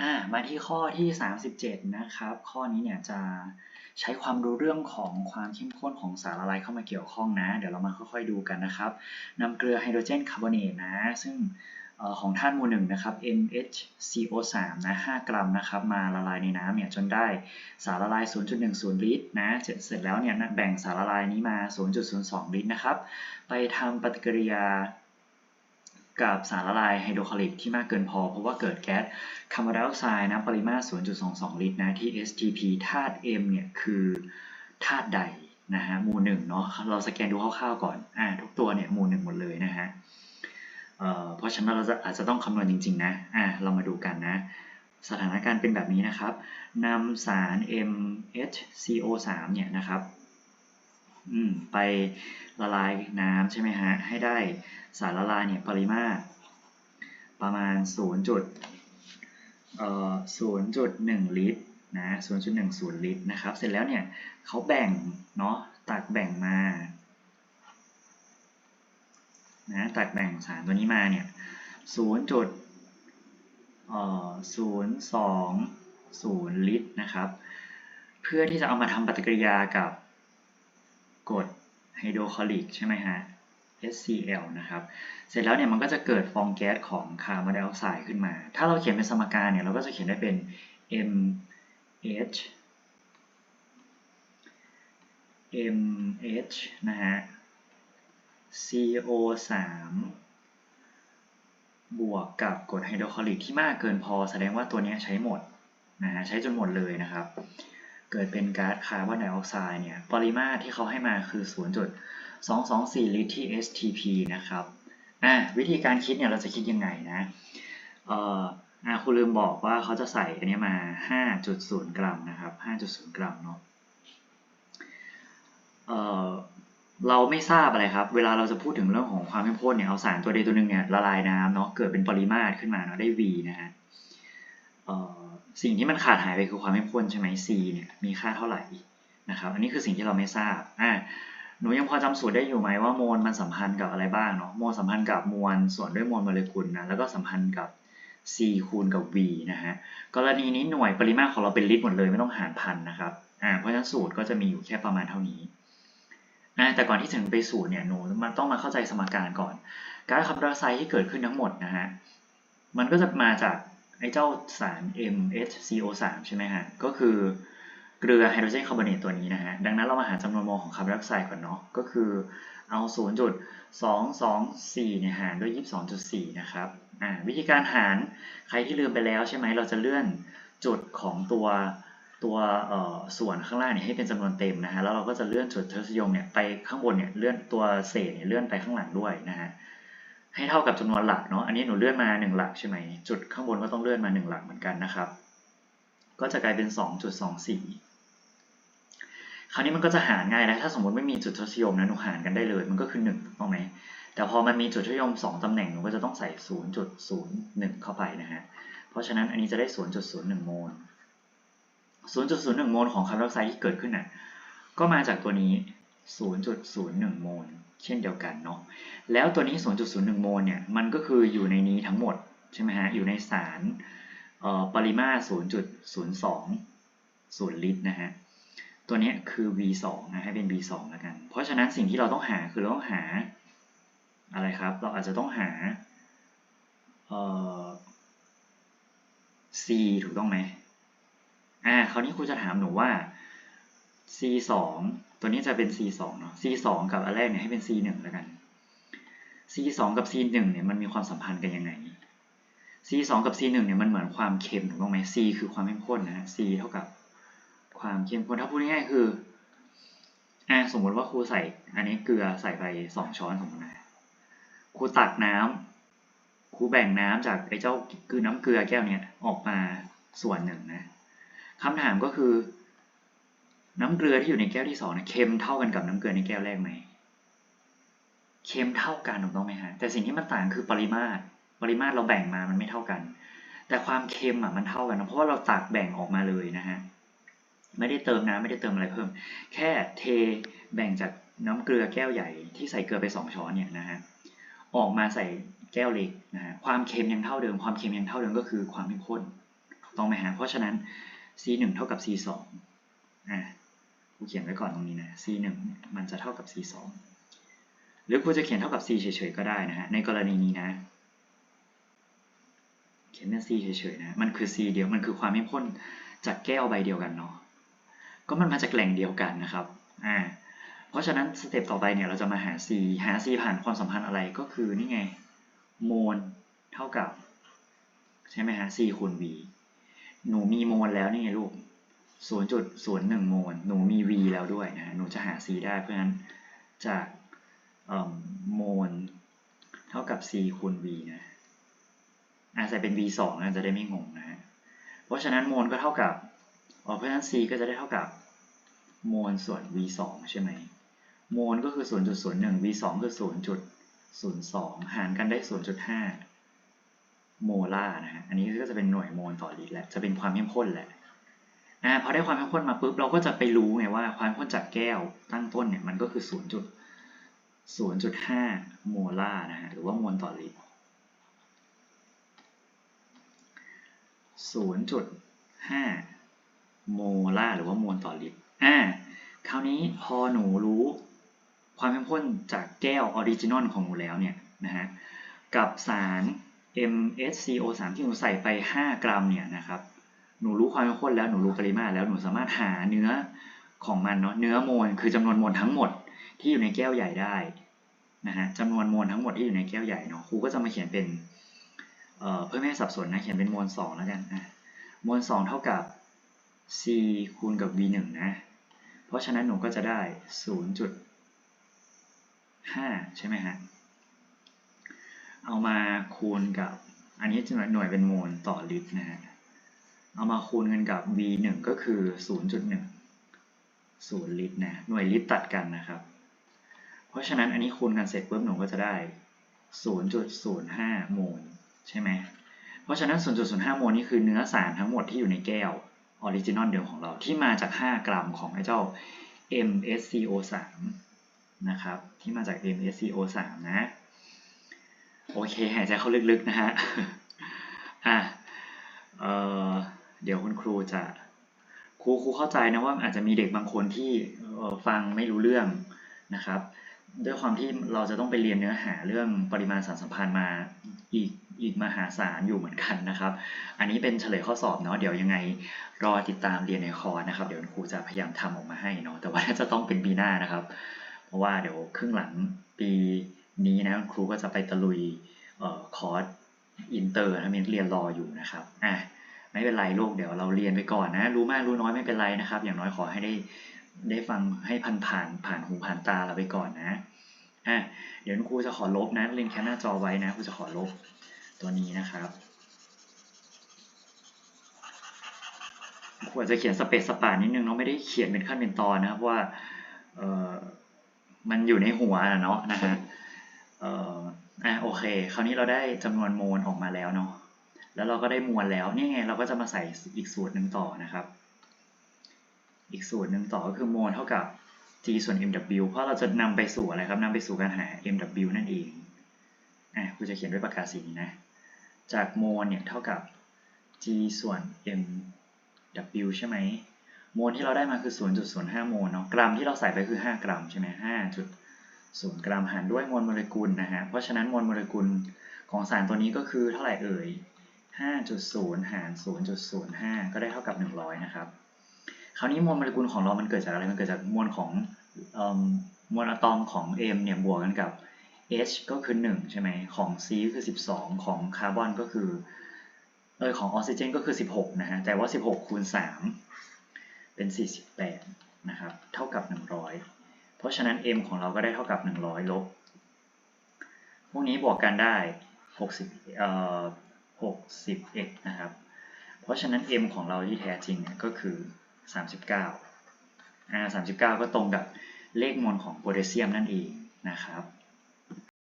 อ่ามาที่ข้อที่ 37 นะครับ ข้อนี้เนี่ยจะใช้ความรู้เรื่องของความเข้มข้นของสารละลายเข้ามาเกี่ยวข้องนะ เดี๋ยวเรามาค่อยๆดูกันนะครับนำเกลือไฮโดรเจนคาร์บอเนตนะ ซึ่งออของท่านหมู่หนึ่งนะครับ NHCO3 นะ 5 กรัมนะครับ มาละลายในน้ำเนี่ยจนได้สารละลาย 0.10 ลิตรนะ เสร็จเสร็จแล้วเนี่ยแบ่งสารละลายนี้มา 0.02 ลิตรนะครับ ไปทำปฏิกิริยา กับสารละลายไฮโดรคลอริกที่มากเกินพอ เพราะว่าเกิดแก๊สคาร์บอนไดออกไซด์นะปริมาตร 0.22 ลิตรนะที่ STP ธาตุ M เนี่ยคือธาตุใดนะฮะหมู่หนึ่งเนาะเราสแกนดูคร่าวๆก่อนอ่าทุกตัวเนี่ยหมู่หนึ่งหมดเลยนะฮะเอ่อเพราะฉะนั้นเราจะอาจจะต้องคำนวณจริงๆนะอ่าเรามาดูกันนะ สถานการณ์เป็นแบบนี้นะครับนำสาร MHCO3 เนี่ยนะครับ ไปละลายน้ำใช่ไหมฮะ ให้ได้สารละลายเนี่ยปริมาตรประมาณ 0. จุดเอ่อ0.1 ลิตรนะ0.10 ลิตรนะครับ เสร็จแล้วเนี่ยเขาแบ่งเนาะตัดแบ่งมานะตัดแบ่งสารตัวนี้มาเนี่ย 0. จุดเอ่อ0.20 ลิตรนะครับ เพื่อที่จะเอามาทำปฏิกิริยากับ กรดไฮโดรคลอริกใช่ไหมฮะ HCl นะครับ เสร็จแล้วเนี่ยมันก็จะเกิดฟองแก๊สของคาร์บอนไดออกไซด์ขึ้นมา ถ้าเราเขียนเป็นสมการเนี่ยเราก็จะเขียนได้เป็น MH MH นะฮะ CO3 บวกกับกรดไฮโดรคลอริกที่มากเกินพอแสดงว่าตัวนี้ใช้หมดนะฮะใช้จนหมดเลยนะครับ เกิดเป็นก๊าซคาร์บอนไดออกไซด์เนี่ยปริมาตรที่เขาให้มาคือ 0.224 ลิตรที่ STP นะครับอะวิธีการคิดเนี่ยเราจะคิดยังไงนะเอ่ออะคุณลืมบอกว่าเขาจะใส่อันนี้มา 5.0 กรัมนะครับ 5.0 กรัมเนาะเอ่อเราไม่ทราบอะไรครับ เวลาเราจะพูดถึงเรื่องของความเข้มข้นเนี่ย เอาสารตัวใดตัวหนึ่งเนี่ยละลายน้ำเนาะ เกิดเป็นปริมาตรขึ้นมาเนาะ ได้ V นะฮะ เอ่อ สิ่งที่มันขาดหายไปคือความเข้มข้นใช่ไหม C เนี่ยมีค่าเท่าไหร่นะครับ อันนี้คือสิ่งที่เราไม่ทราบอ่าหนูยังพอจำสูตรได้อยู่ไหมว่าโมลมันสัมพันธ์กับอะไรบ้างเนาะโมลสัมพันธ์กับมวลส่วนด้วยมวลโมเลกุลนะแล้วก็สัมพันธ์กับ C คูณกับ V นะฮะกรณีนี้หน่วยปริมาตรของเราเป็นลิตรหมดเลยไม่ต้องหารพันนะครับอ่าเพราะฉะนั้นสูตรก็จะมีอยู่แค่ประมาณเท่านี้อ่าแต่ก่อนที่ถึงไปสูตรเนี่ยหนูมันต้องมาเข้าใจสมการก่อน กาซคาร์บอนไดออกไซด์ที่เกิดขึ้นทั้งหมดนะฮะมันก็จะมาจาก ไอ้เจ้าสาร MHCO3 ใช่ไหมฮะ ก็คือเกลือไฮโดรเจนคาร์บอเนตตัวนี้นะฮะ ดังนั้นเรามาหาจำนวนโมลของคาร์บอนไดออกไซด์ก่อนเนาะ ก็คือเอา 0.224 เนี่ยหารด้วย 22.4 นะครับ อ่า วิธีการหารใครที่ลืมไปแล้วใช่ไหม เราจะเลื่อนจุดของตัวตัวเอ่อส่วนข้างล่างเนี่ยให้เป็นจำนวนเต็มนะฮะ แล้วเราก็จะเลื่อนจุดทศนิยมเนี่ยไปข้างบนเนี่ยเลื่อนตัวเศษเนี่ยเลื่อนไปข้างหลังด้วยนะฮะ ให้เท่ากับจำนวนหลักเนาะ อันนี้หนูเลื่อนมา 1 หลักใช่ไหม จุดข้างบนก็ต้องเลื่อนมา 1 หลักเหมือนกันนะครับ ก็จะกลายเป็น 2.24 คราวนี้มันก็จะหารง่ายแล้ว ถ้าสมมติไม่มีจุดทศนิยมนะ หนูหารกันได้เลย มันก็คือ1ถูกต้องไหม แต่พอมันมีจุดทศนิยม 2ตำแหน่ง หนูก็จะต้องใส่ 0.01 เข้าไปนะฮะ เพราะฉะนั้นอันนี้จะได้ 0.01 โมล 0.01 โมลของคาร์บอนไดออกไซด์ที่เกิดขึ้นน่ะ ก็มาจากตัวนี้ 0.01 โมลเช่นเดียวกันเนาะแล้วตัวนี้ 0.01 โมลเนี่ยมันก็คืออยู่ในนี้ทั้งหมดใช่ไหมฮะอยู่ในสารปริมาตร 0.020ลิตรนะฮะตัวนี้คือ V2 นะให้เป็น V2 แล้วกัน เพราะฉะนั้นสิ่งที่เราต้องหาคือเราต้องหาอะไรครับ เราอาจจะต้องหา C ถูกต้องไหมอ่าคราวนี้ครูจะถามหนูว่า C2 ตัวนี้จะเป็น C2 เนาะ C2 กับอันแรกเนี่ยให้เป็น C1 แล้วกัน C2 กับ C1 เนี่ยมันมีความสัมพันธ์กันยังไง C2 กับ C1 เนี่ยมันเหมือนความเค็มถูกต้องไหม C คือความเข้มข้นนะ C เท่ากับความเข้มข้นถ้าพูดง่ายๆคืออ่าสมมติว่าครูใส่ อันนี้เกลือใส่ไป2ช้อนสมมตินะครูตักน้ำครูแบ่งน้ำจากไอ้เจ้าคือน้ำเกลือแก้วเนี่ยออกมาส่วนหนึ่งนะคำถามก็คือ น้ำเกลือที่อยู่ในแก้วที่สองนะเค็มเท่ากันกับน้ำเกลือในแก้วแรกไหมเค็มเท่ากันถูกต้องไหมฮะแต่สิ่งที่มันต่างคือปริมาตร ปริมาตรเราแบ่งมามันไม่เท่ากัน แต่ความเค็มอะมันเท่ากันนะเพราะว่าเราตักแบ่งออกมาเลยนะฮะไม่ได้เติมน้ำไม่ได้เติมอะไรเพิ่ม แค่เทแบ่งจากน้ำเกลือแก้วใหญ่ที่ใส่เกลือไปสองช้อนเนี่ยนะฮะออกมาใส่แก้วเล็กนะฮะความเค็มยังเท่าเดิม ความเค็มยังเท่าเดิมก็คือความเข้มข้นต้องไหมฮะเพราะฉะนั้น c 1 เท่ากับ c 2 อะ เขียนไว้ก่อนตรงนี้นะ c 1เนี่ยมันจะเท่ากับ c 2หรือครูจะเขียนเท่ากับ c เฉยๆก็ได้นะฮะ ในกรณีนี้นะ เขียนเป็น c เฉยๆนะ มันคือ c เดียว มันคือความเข้มข้นจากแก้วใบเดียวกันเนาะ ก็มันมาจากแหล่งเดียวกันนะครับ อ่า เพราะฉะนั้นสเต็ปต่อไปเนี่ยเราจะมาหา c หา c ผ่านความสัมพันธ์อะไรก็คือนี่ไงโมลเท่ากับ ใช่ไหมฮะ c คูณ v หนูมีโมลแล้วนี่ไงลูก 0.01 โมล หนูมี v แล้วด้วยนะ หนูจะหา c ได้ เพราะฉะนั้นจากโมลเท่ากับ c คูณ v นะอาใส่เป็น v 2นะจะได้ไม่งงนะฮะเพราะฉะนั้นโมลก็เท่ากับ เพราะฉะนั้น c ก็จะได้เท่ากับโมลส่วน v 2ใช่ไหม โมลก็คือ 0.01 v 2คือ 0.02 หารกันได้ 0.5 โมลาร์นะฮะ อันนี้ก็จะเป็นหน่วยโมลต่อลิตรแหละ จะเป็นความเข้มข้นแหละ อ่าพอได้ความเข้มข้นมาปุ๊บเราก็จะไปรู้ไงว่าความเข้มข้นจากแก้วตั้งต้นเนี่ยมันก็คือ 0.0.5 โมลาร์นะฮะหรือว่าโมลต่อลิตร0.5 โมลาร์หรือว่าโมลต่อลิตรอ่าคราวนี้พอหนูรู้ความเข้มข้นจากแก้วออริจินอลของหนูแล้วเนี่ยนะฮะกับสาร MsCO3 ที่หนูใส่ไป 5 กรัมเนี่ยนะครับ หนูรู้ความเข้มข้นแล้วหนูรู้ปริมาตรแล้วหนูสามารถหาเนื้อของมันเนาะเนื้อโมลคือจำนวนโมลทั้งหมดที่อยู่ในแก้วใหญ่ได้นะฮะจำนวนโมลทั้งหมดที่อยู่ในแก้วใหญ่เนาะครูก็จะมาเขียนเป็นเอ่อเพื่อไม่ให้สับสนนะเขียนเป็นโมล2แล้วกันอะโมล2เท่ากับ c คูณกับ v 1นะเพราะฉะนั้นหนูก็จะได้ 0.5 ใช่ไหมฮะเอามาคูณกับอันนี้จะหน่วยเป็นโมลต่อลิตรนะฮะ เอามาคูณกันกับ v 1ก็คือ 0.1 0 ลิตรนะ หน่วยลิตรตัดกันนะครับ เพราะฉะนั้นอันนี้คูณกันเสร็จปุ๊บหนูก็จะได้ 0.05 โมลใช่ไหม เพราะฉะนั้น 0.05 โมลนี่คือเนื้อสารทั้งหมดที่อยู่ในแก้วออริจินอลเดิมของเราที่มาจาก 5 กรัมของไอ้เจ้า MsCO3 นะครับ ที่มาจาก MsCO3 นะ โอเค หายใจเข้าลึกๆนะฮะ อะ เอ่อ เดี๋ยวคุณครูจะครูครูเข้าใจนะว่าอาจจะมีเด็กบางคนที่ฟังไม่รู้เรื่องนะครับ ด้วยความที่เราจะต้องไปเรียนเนื้อหาเรื่องปริมาณสารสัมพันธ์มาอีกอีกมหาศาลอยู่เหมือนกันนะครับ อันนี้เป็นเฉลยข้อสอบเนาะเดี๋ยวยังไงรอติดตามเรียนในคอร์สนะครับ เดี๋ยวครูจะพยายามทำออกมาให้เนาะแต่ว่าจะต้องเป็นปีหน้านะครับ เพราะว่าเดี๋ยวครึ่งหลังปีนี้นะครูก็จะไปตะลุยคอร์สอินเตอร์นะมีเรียนรออยู่นะครับอะ ไม่เป็นไรลูกเดี๋ยวเราเรียนไปก่อนนะ รู้มากรู้น้อยไม่เป็นไรนะครับ อย่างน้อยขอให้ได้ได้ฟังให้ผ่านผ่านผ่านหูผ่านตาเราไปก่อนนะอะเดี๋ยวครูจะขอลบนะเรียนแค่หน้าจอไว้นะครูจะขอลบตัวนี้นะครับควรจะเขียนสเปซสปานิดนึงเนาะไม่ได้เขียนเป็นขั้นเป็นตอนนะครับว่าเออมันอยู่ในหัวเนาะนะฮะเอออะโอเค คราวนี้เราได้จำนวนโมลออกมาแล้วเนาะ แล้วเราก็ได้มวลแล้วนี่ไงเราก็จะมาใส่อีกสูตรหนึ่งต่อนะครับ อีกสูตรหนึ่งต่อก็คือโมลเท่ากับ g ส่วน mw เพราะเราจะนำไปสู่อะไรครับนำไปสู่การหา mw นั่นเองอะครูจะเขียนด้วยปากกาสีนี้นะ จากโมลเนี่ยเท่ากับ g ส่วน mw ใช่ไหมโมลที่เราได้มาคือ 0.05 โมลเนาะ กรัมที่เราใส่ไปคือ 5 กรัมใช่ไหม5.0 กรัมหารด้วยมวลโมเลกุลนะฮะ เพราะฉะนั้นมวลโมเลกุลของสารตัวนี้ก็คือเท่าไหร่เอ่ย 5.0 หาร 0.05 ก็ได้เท่ากับ 100 นะครับ คราวนี้มวลโมเลกุลของเรา มันเกิดจากอะไร มันเกิดจากมวลของมวลอะตอมของ m เนี่ยบวกกันกับ h ก็คือ 1 ใช่ไหม ของ c ก็คือ 12 ของคาร์บอนก็คือ เออของออกซิเจนก็คือ 16 นะฮะ แต่ว่า 16 คูณ 3 เป็น 48 นะครับ เท่ากับ 100 เพราะฉะนั้น m ของเราก็ได้เท่ากับ 100 ลบ พวกนี้บวกกันได้ 60 เอ่อ 60x นะครับ เพราะฉะนั้น m ของเราที่แท้จริงเนี่ยก็คือ 39อ่า39 ก็ตรงกับเลขมวลของโพแทสเซียมนั่นเองนะครับ